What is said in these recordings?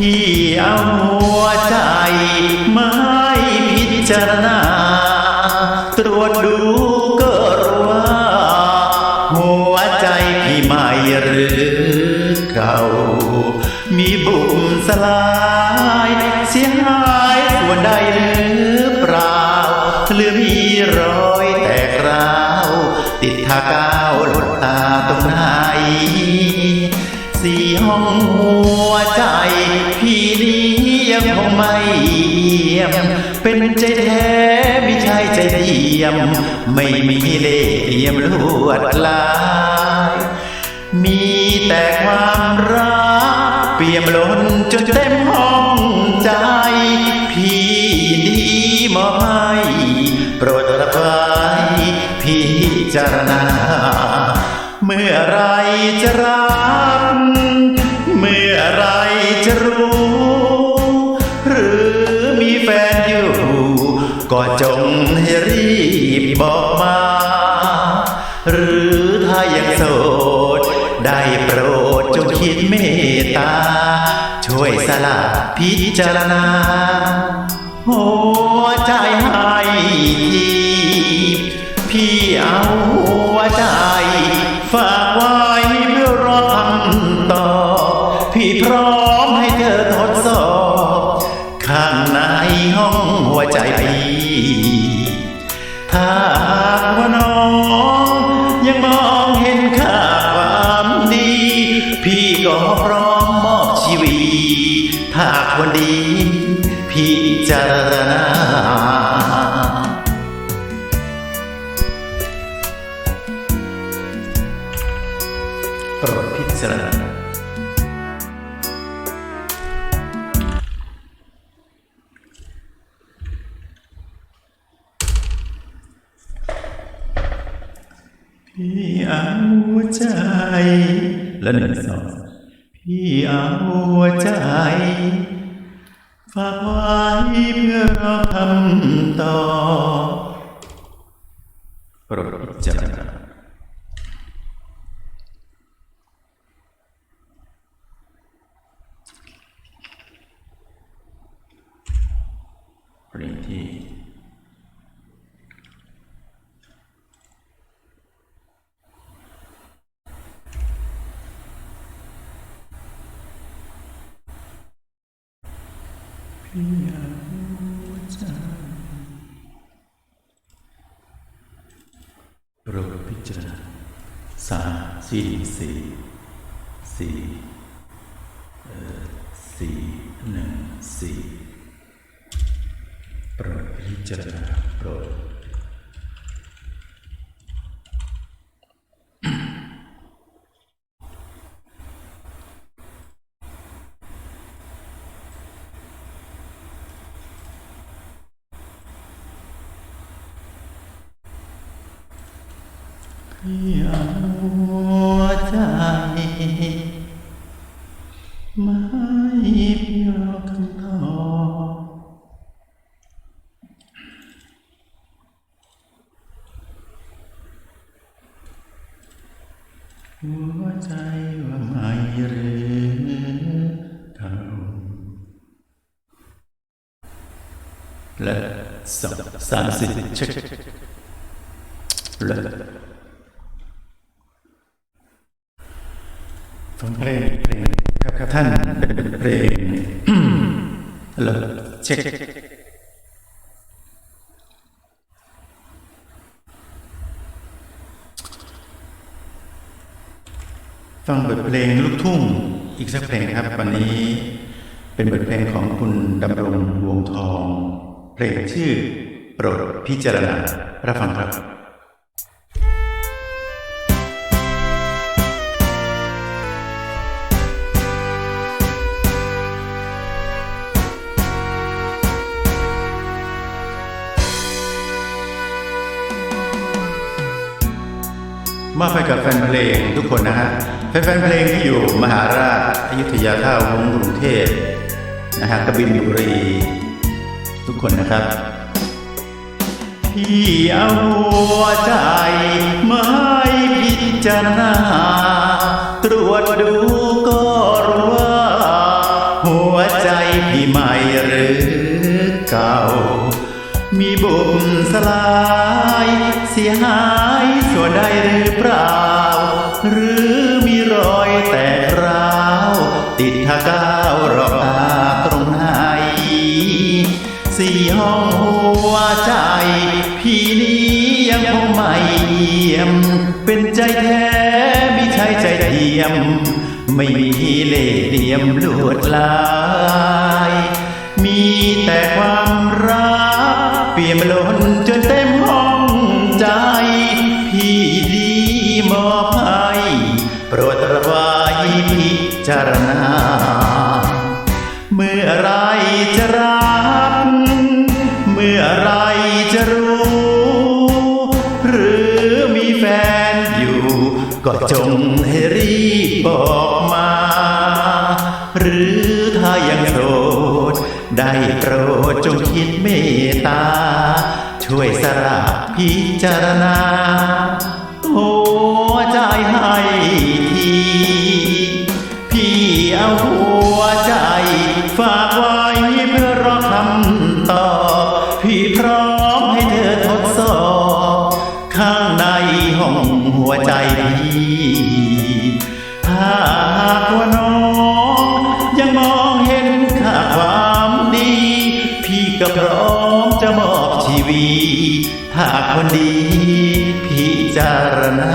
พี่เอาหัวใจ ไม่พิจารณา ตรวจดูก็รู้ว่า หัวใจพี่ใหม่หรือเก่า มีบุ่มสลา เยี่ยม เป็นใจแท้ไม่ใช่ใจเทียม ไม่มีเล่ห์เหลี่ยมลวดลาย มีแต่ความรักเปี่ยมล้นจนเต็มห้องใจ พี่ดีมอบให้โปรดรับไว้พี่จารณา เมื่อไรจะรัก อยู่ก็จงให้รีบบอกมา หรือถ้ายังโสด ได้โปรดจงคิดเมตตา ช่วยสละพิจารณา หัวใจให้ทีพี่เอา ถ้าว่าน้องยังมองเห็นค่าความดี พี่ก็พร้อมมอบชีวิต ถ้าคนดี พี่จะรณา พี่เอาใจ และหนึ่งสองพี่เอาใจฝากไว้เพื่อรอคำต่อโปรดพิจารณาเพลงที่ โปรดพิจารณาสามสี่สี่สี่เอ่อสี่หนึ่งสี่โปรดพิจารณาโปรด อย่าหัวใจ ไม่เพียงคำตอบหัวใจว่าไม่หรือเก่าและสองสามสี่เช็คและ ฟังเพลงเพลงครับครับท่านเป็นเพลงฮัลโหลเช็คฟังบทเพลงลูกทุ่งอีกสักเพลงครับ วันนี้เป็นบทเพลงของคุณดำรงวงทอง เพลงชื่อโปรดพิจารณารับฟังครับ มอบให้กับแฟนเพลงทุกคนนะฮะแฟนเพลงที่อยู่มหาราชอยุธยาท่าวงกรุงเทพนะฮะกบินบุรี ทุกคนนะครับ พี่เอาหัวใจไมาให้พิจารณาตรวจดูก็รู้ว่า หัวใจพี่ใหม่หรือเก่า มีบุญสลายเสียหาย ส่วนใดหรือเปล่า หรือมีรอยแตกร้าว ติดทาก้าวรอบตาตรงไหนสี่ห้องหัวใจ พี่นี้ยังคงไม่เอี่ยม เป็นใจแท้ไม่ใช่ใจเทียม ไม่มีเล่ห์เหลี่ยมลวดลาย มีแต่ความรักเปี่ยมล้นจนเต็ม จารณา เมื่อไรจะรับเมื่อไรจะรู้ หรือมีแฟนอยู่ ก็จงให้รีบบอกมา หรือถ้ายังโสด ได้โปรดจงคิดเมตตา ช่วยสละพิจารณาหัวใจให้ที ก็พร้อมจะมอบชีวิตถ้าคนดีพิจารณา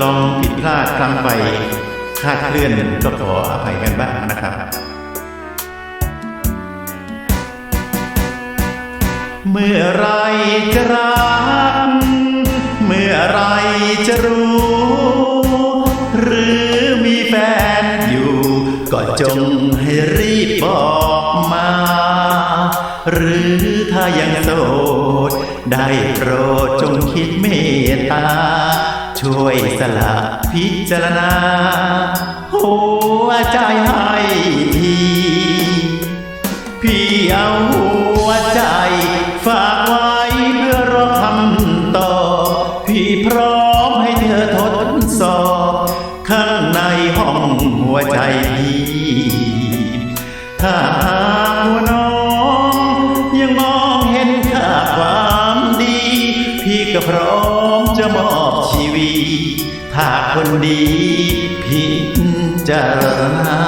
ลองผิดพลาดครั้งไปคาดเคลื่อนก็ขออภัยกันบ้างนะครับ เมื่อไรจะรักเมื่อไรจะรู้ จงให้รีบบอกมา หรือถ้ายังโสด ได้โปรดจงคิดเมตตา ช่วยสละพิจารณา หัวใจ ถ้าหากว่าน้องยังมองเห็นค่าความดี พี่ก็พร้อมจะมอบชีวิตถ้าคนดีพิจารณา